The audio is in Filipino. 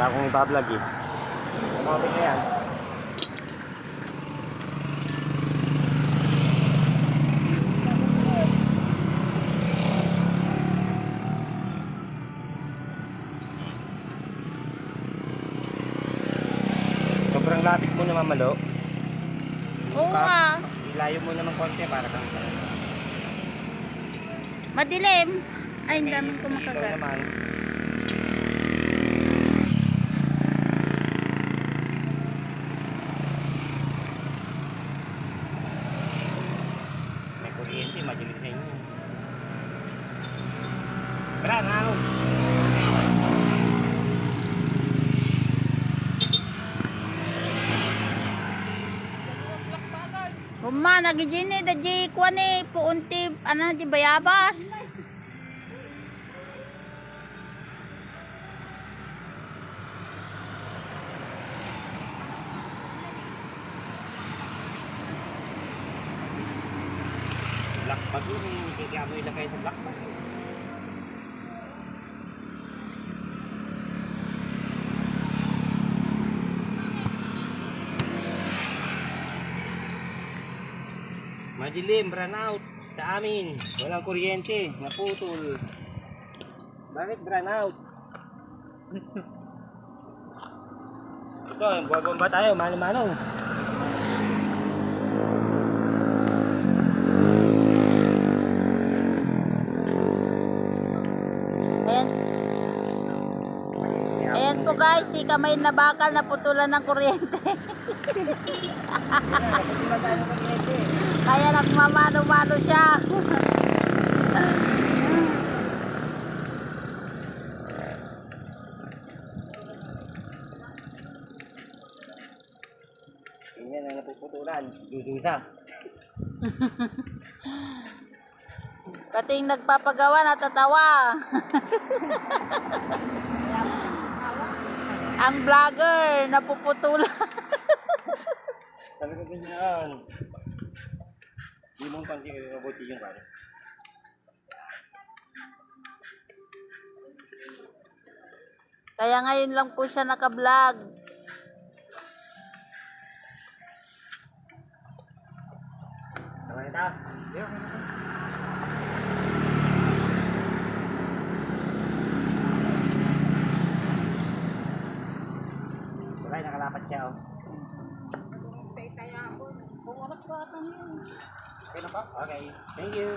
Wala akong ibablog eh. Kumapit na yan. Sobrang lapit mo naman malo. Oo nga. Ilayo mo naman konti para kang Madilim. Ay, ang daming Ikaw kumakagat. naman. Kuryente, madilim sa inyo. Tara, nangaw. Huma, nagijini, da di kuan eh, puunti, ano, di bayabas. Black bag yun, kaya mo ilagay sa black bag. Madilim, run out sa amin. Walang kuryente, naputol. Bakit run out? Ito, buwabamba tayo, mano-mano. Ayan. Ayan po guys, si kamay na bakal na putulan ng kuryente. Kaya nagmamano-mano siya. Ganyan ang napuputulan. Dudusa. Pati yung nagpapagawa natatawa. Ang vlogger napuputulan. Talaga ganyan. Hindi mo kaya mabuti yung bari. Kaya ngayon lang po siya naka-vlog. Tama na tayo. Nakalapat siya oh. Okay na? Okay. Thank you.